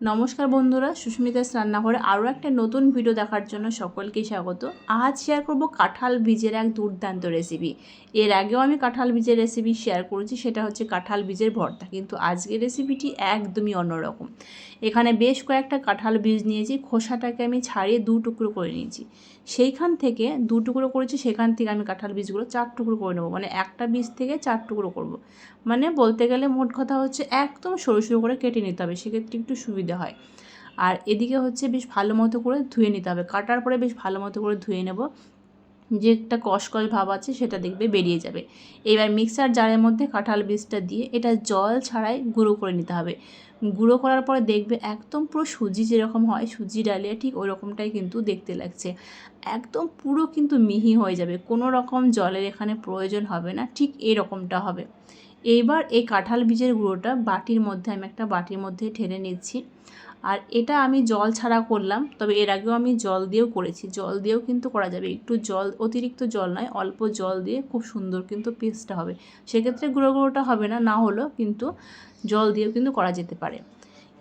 নমস্কার বন্ধুরা, সুস্মিতাস রান্নাঘরে আরও একটা নতুন ভিডিও দেখার জন্য সকলকেই স্বাগত। আজ শেয়ার করব কাঁঠাল বীজের এক দুর্দান্ত রেসিপি এর আগেও আমি কাঁঠাল বীজের রেসিপি শেয়ার করেছি, সেটা হচ্ছে কাঁঠাল বীজের ভর্তা। কিন্তু আজকের রেসিপিটি একদমই অন্যরকম। এখানে বেশ কয়েকটা কাঁঠাল বীজ নিয়েছি, খোসাটাকে আমি ছাড়িয়ে দু টুকরো করে নিয়েছি। সেইখান থেকে দু টুকরো করেছি, সেখান থেকে আমি কাঁঠাল বীজগুলো চার টুকরো করে নেব। মানে একটা বীজ থেকে চার টুকরো করব। মানে বলতে গেলে মোট কথা হচ্ছে, একদম সরু সরু করে কেটে নিতে হবে। সেক্ষেত্রে একটু সুবিধা হয়। আর এদিকে হচ্ছে বেশ ভালো মতো করে ধুয়ে নিতে হবে। কাটার পরে বেশ ভালো মতো করে ধুয়ে নেব। যে একটা কষকষ ভাব আছে সেটা দেখবে বেরিয়ে যাবে। এবার মিক্সার জারের মধ্যে কাঁঠাল বীজটা দিয়ে এটা জল ছাড়াই গুঁড়ো করে নিতে হবে। গুঁড়ো করার পরে দেখবে একদম পুরো সুজি যেরকম হয়, সুজি ডালিয়া ঠিক ওই রকমটাই কিন্তু দেখতে লাগছে। একদম পুরো কিন্তু মিহি হয়ে যাবে। কোনো রকম জলের এখানে প্রয়োজন হবে না। ঠিক এরকমটা হবে। এইবার এই কাঁঠাল বীজের গুঁড়োটা বাটির মধ্যে, আমি একটা বাটির মধ্যে ঢেলে নিচ্ছি। আর এটা আমি জল ছাড়া করলাম, তবে এর আগেও আমি জল দিয়েও করেছি। জল দিয়েও কিন্তু করা যাবে। একটু জল, অতিরিক্ত জল নয়, অল্প জল দিয়ে খুব সুন্দর কিন্তু পেস্টটা হবে। সেক্ষেত্রে গুঁড়ো গুঁড়োটা হবে না না হলেও কিন্তু জল দিয়েও কিন্তু করা যেতে পারে।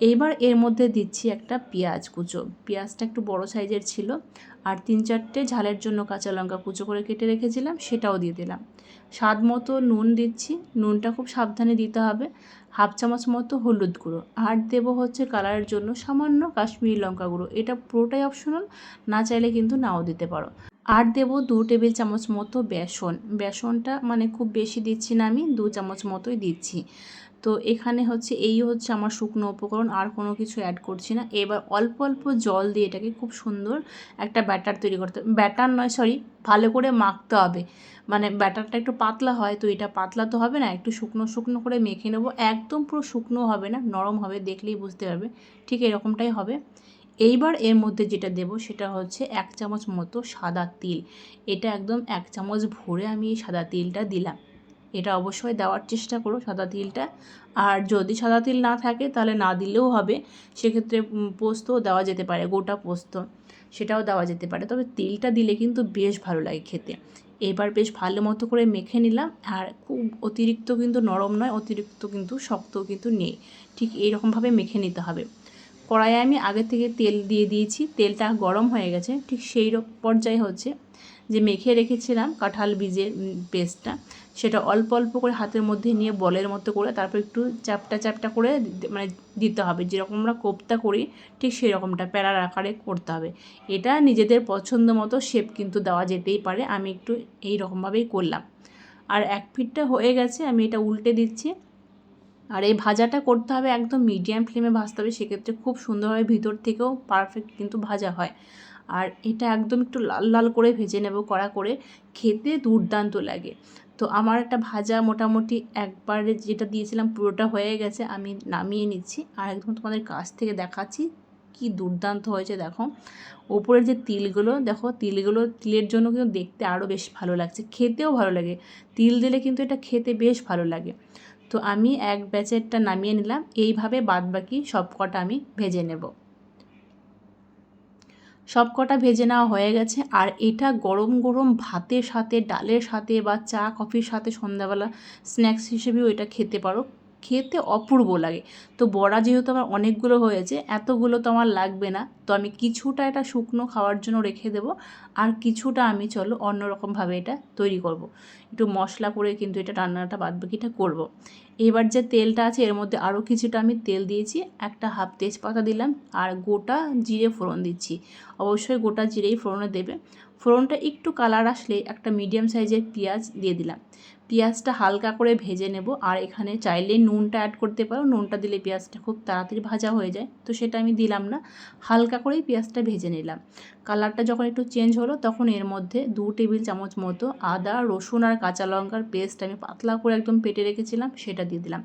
এইবার এর মধ্যে দিচ্ছি একটা পেঁয়াজ কুচো। পেঁয়াজটা একটু বড় সাইজের ছিল, আর তিন চারটে ঝালের জন্য কাঁচা লঙ্কা কুচো করে কেটে রেখেছিলাম, সেটাও দিয়ে দিলাম। স্বাদ মতো নুন দিচ্ছি। নুনটা খুব সাবধানে দিতে হবে। হাফ চামচ মতো হলুদ গুঁড়ো। আর দেবো হচ্ছে কালারের জন্য সামান্য কাশ্মীরি লঙ্কা গুঁড়ো। এটা পুরোটাই অপশনাল, না চাইলে কিন্তু নাও দিতে পারো। আর দেব দু টেবিল চামচ মতো বেসন। বেসনটা মানে খুব বেশি দিচ্ছি না আমি, দু চামচ মতোই দিচ্ছি। তো এখানে হচ্ছে এই হচ্ছে আমার শুকনো উপকরণ, আর কোনো কিছু অ্যাড করছি না। এবার অল্প অল্প জল দিয়ে এটাকে খুব সুন্দর একটা ব্যাটার তৈরি করতে ব্যাটার নয় সরি ভালো করে মাখতে হবে। মানে ব্যাটারটা একটু পাতলা হয়, তো এটা পাতলা তো হবে না, একটু শুকনো শুকনো করে মেখে নেব। একদম পুরো শুকনো হবে না, নরম হবে, দেখলেই বুঝতে পারবে। ঠিক এরকমটাই হবে। এইবার এর মধ্যে যেটা দেব, সেটা হচ্ছে এক চামচ মতো সাদা তিল। এটা একদম এক চামচ ভরে আমি এই সাদা তিলটা দিলাম। এটা অবশ্যই দেওয়ার চেষ্টা করো সাদা তিলটা। আর যদি সাদা তিল না থাকে, তাহলে না দিলেও হবে। সেক্ষেত্রে পোস্তও দেওয়া যেতে পারে, গোটা পোস্ত সেটাও দেওয়া যেতে পারে। তবে তিলটা দিলে কিন্তু বেশ ভালো লাগে খেতে। এবার বেশ ভালো মতো করে মেখে নিলাম। আর খুব অতিরিক্ত কিন্তু নরম নয়, অতিরিক্ত কিন্তু শক্তও কিন্তু নেই। ঠিক এইরকমভাবে মেখে নিতে হবে। কড়াইয়ে আমি আগে থেকে তেল দিয়ে দিয়েছি। তেলটা গরম হয়ে গেছে। ঠিক সেই পর্যায়ে হচ্ছে যে মেখে রেখেছিলাম কাঁঠাল বীজের পেস্টটা। সেটা অল্প অল্প করে হাতের মধ্যে নিয়ে বলের মতো করে তারপর একটু চ্যাপটা চ্যাপটা করে মানে দিতে হবে। যেরকম আমরা কোপ্তা করি, ঠিক সেই রকমটা প্যারার আকারে করতে হবে। এটা নিজেদের পছন্দ মতো শেপ কিন্তু দেওয়া যেতেই পারে। আমি একটু এই রকমভাবেই করলাম। আর এক ফিটটা হয়ে গেছে, আমি এটা উল্টে দিচ্ছি। আর এই ভাজাটা করতে হবে একদম মিডিয়াম ফ্লেমে ভাজতে হবে। সেক্ষেত্রে খুব সুন্দরভাবে ভিতর থেকেও পারফেক্ট কিন্তু ভাজা হয়। আর এটা একদম একটু লাল লাল করে ভেজে নেব কড়া করে। খেতে দুর্দান্ত লাগে। তো আমার একটা ভাজা মোটামুটি একবারে যেটা দিয়েছিলাম পুরোটা হয়ে গেছে, আমি নামিয়ে নিচ্ছি। আর একদম তোমাদের কাছ থেকে দেখাচ্ছি কি দুর্দান্ত হয়েছে, দেখো। ওপরের যে তিলগুলো, দেখো, তিলগুলো, তিলের জন্য কিন্তু দেখতে আরও বেশ ভালো লাগছে। খেতেও ভালো লাগে। তিল দিলে কিন্তু এটা খেতে বেশ ভালো লাগে। তো আমি এক ব্যাচেরটা নামিয়ে নিলাম। এইভাবে বাদবাকি সব কটা আমি ভেজে নেব। সব কটা ভেজে নেওয়া হয়ে গেছে। আর এটা গরম গরম ভাতের সাথে, ডালের সাথে বা চা, কফির সাথে সন্ধ্যাবেলা স্ন্যাক্স হিসেবেও এটা খেতে পারো। খেতে অপূর্ব লাগে। তো বড়া যেহেতু আমার অনেকগুলো হয়েছে, এতগুলো তো আমার লাগবে না। তো আমি কিছুটা এটা শুকনো খাওয়ার জন্য রেখে দেবো। আর কিছুটা আমি চলো অন্যরকমভাবে এটা তৈরি করব। একটু মশলা করে কিন্তু এটা রান্নাটা বাদবাকিটা করব। এবার যে তেলটা আছে, এর মধ্যে আরও কিছুটা আমি তেল দিয়েছি, একটা হাফ তেজপাতা দিলাম আর গোটা জিরে ফোড়ন দিচ্ছি। অবশ্যই গোটা জিরেই ফোড়নে দেবে। ফোড়নটা একটু কালার আসলে একটা মিডিয়াম সাইজের পেঁয়াজ দিয়ে দিলাম। পেঁয়াজটা হালকা করে ভেজে নেব আর এখানে চাইলে নুনটা অ্যাড করতে পারো। নুনটা দিলে পেঁয়াজটা খুব তাড়াতাড়ি ভাজা হয়ে যায়। তো সেটা আমি দিলাম না। হালকা করেই পেঁয়াজটা ভেজে নিলাম। কালারটা যখন একটু চেঞ্জ হলো, তখন এর মধ্যে দু টেবিল চামচ মতো আদা, রসুন আর কাঁচা লঙ্কার পেস্ট আমি পাতলা করে একদম পেটে রেখেছিলাম, সেটা দিয়ে দিলাম।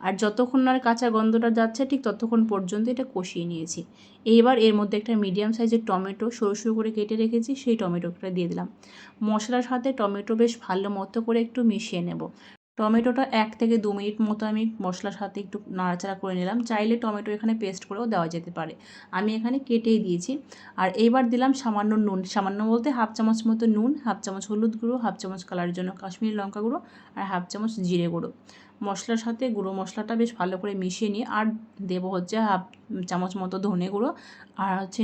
আর যতক্ষণ আর কাঁচা গন্ধটা যাচ্ছে, ঠিক ততক্ষণ পর্যন্ত এটা কষিয়ে নিয়েছি। এইবার এর মধ্যে একটা মিডিয়াম সাইজের টমেটো সরু সরু করে কেটে রেখেছি, সেই টমেটোটা দিয়ে দিলাম। মশলার সাথে টমেটো বেশ ভালো মতো করে একটু মিশিয়ে নেব। টমেটোটা এক থেকে দু মিনিট মতো আমি মশলার সাথে একটু নাড়াচাড়া করে নিলাম। চাইলে টমেটো এখানে পেস্ট করেও দেওয়া যেতে পারে। আমি এখানে কেটেই দিয়েছি। আর এইবার দিলাম সামান্য নুন। সামান্য বলতে হাফ চামচ মতো নুন, হাফ চামচ হলুদ গুঁড়ো, হাফ চামচ কালারের জন্য কাশ্মীরি লঙ্কা গুঁড়ো, আর হাফ চামচ জিরে গুঁড়ো। মশলার সাথে গুঁড়ো মশলাটা বেশ ভালো করে মিশিয়ে নিই আর দেবো হচ্ছে হাফ চামচ মতো ধনে গুঁড়ো আর হচ্ছে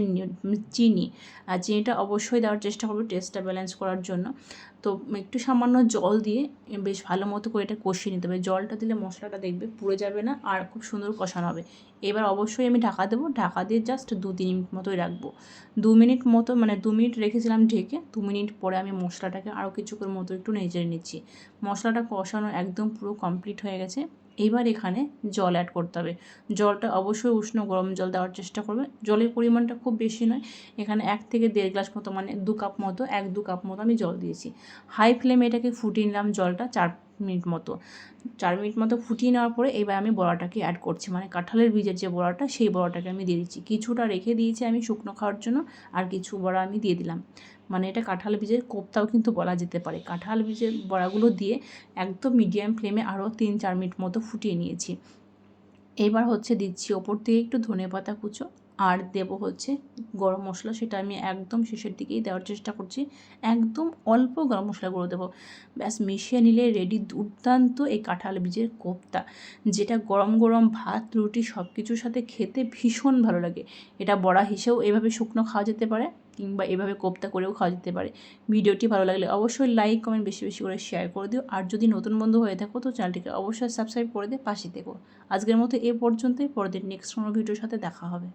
চিনি। আর চিনিটা অবশ্যই দেওয়ার চেষ্টা করব টেস্টটা ব্যালেন্স করার জন্য। তো একটু সামান্য জল দিয়ে বেশ ভালো মতো করে এটা কষিয়ে নিতে হবে। জলটা দিলে মশলাটা দেখবে পুড়ে যাবে না আর খুব সুন্দর কষানো হবে। এবার অবশ্যই আমি ঢাকা দেবো। ঢাকা দিয়ে জাস্ট দু তিন মিনিট মতোই রাখব। দু মিনিট মতো মানে দু মিনিট রেখেছিলাম ঢেকে, দু মিনিট পরে আমি মশলাটাকে আরও কিছুক্ষণ মতো একটু নেড়ে নিচ্ছি। মশলাটা কষানো একদম পুরো কমপ্লিট হয়ে গেছে। এবার এখানে জল অ্যাড করতে হবে। জলটা অবশ্যই উষ্ণ গরম জল দেওয়ার চেষ্টা করবে। জলের পরিমাণটা খুব বেশি নয়। এখানে এক থেকে দেড় গ্লাস মতো মানে দু কাপ মতো, এক দু কাপ মতো আমি জল দিয়েছি। হাই ফ্লেমে এটাকে ফুটিয়ে নিলাম জলটা চার মিনিট মতো। চার মিনিট মতো ফুটিয়ে নেওয়ার পরে এবার আমি বড়াটাকে অ্যাড করছি। মানে কাঁঠালের বীজের যে বড়াটা, সেই বড়াটাকে আমি দিয়ে দিচ্ছি। কিছুটা রেখে দিয়েছি আমি শুকনো খাওয়ার জন্য, আর কিছু বড়া আমি দিয়ে দিলাম। মানে এটা কাঁঠাল বীজের কোপ্তাও কিন্তু বলা যেতে পারে। কাঁঠাল বীজের বড়াগুলো দিয়ে একদম মিডিয়াম ফ্লেমে আরও তিন চার মিনিট মতো ফুটিয়ে নিয়েছি। এবার হচ্ছে দিচ্ছি ওপর থেকে একটু ধনে পাতা কুচো। আর দেবো হচ্ছে গরম মশলা, সেটা আমি একদম শেষের দিকেই দেওয়ার চেষ্টা করছি। একদম অল্প গরম মশলা গুঁড়ো দেবো। ব্যাস, মিশিয়ে নিলে রেডি দুর্দান্ত এই কাঁঠাল বীজের কোপ্তা। যেটা গরম গরম ভাত, রুটি সব কিছুর সাথে খেতে ভীষণ ভালো লাগে। এটা বড়া হিসেবেও এভাবে শুকনো খাওয়া যেতে পারে কিংবা এভাবে কোপ্তা করেও খাওয়া যেতে পারে। ভিডিওটি ভালো লাগলে অবশ্যই লাইক কমেন্ট বেশি বেশি করে শেয়ার করে দিও। আর যদি নতুন বন্ধু হয়ে থাকো, তো চ্যানেলটিকে অবশ্যই সাবস্ক্রাইব করে দিয়ে পাশে থেকো। আজকের মতো এ পর্যন্তই। পরের নেক্সট কোনো ভিডিওর সাথে দেখা হবে।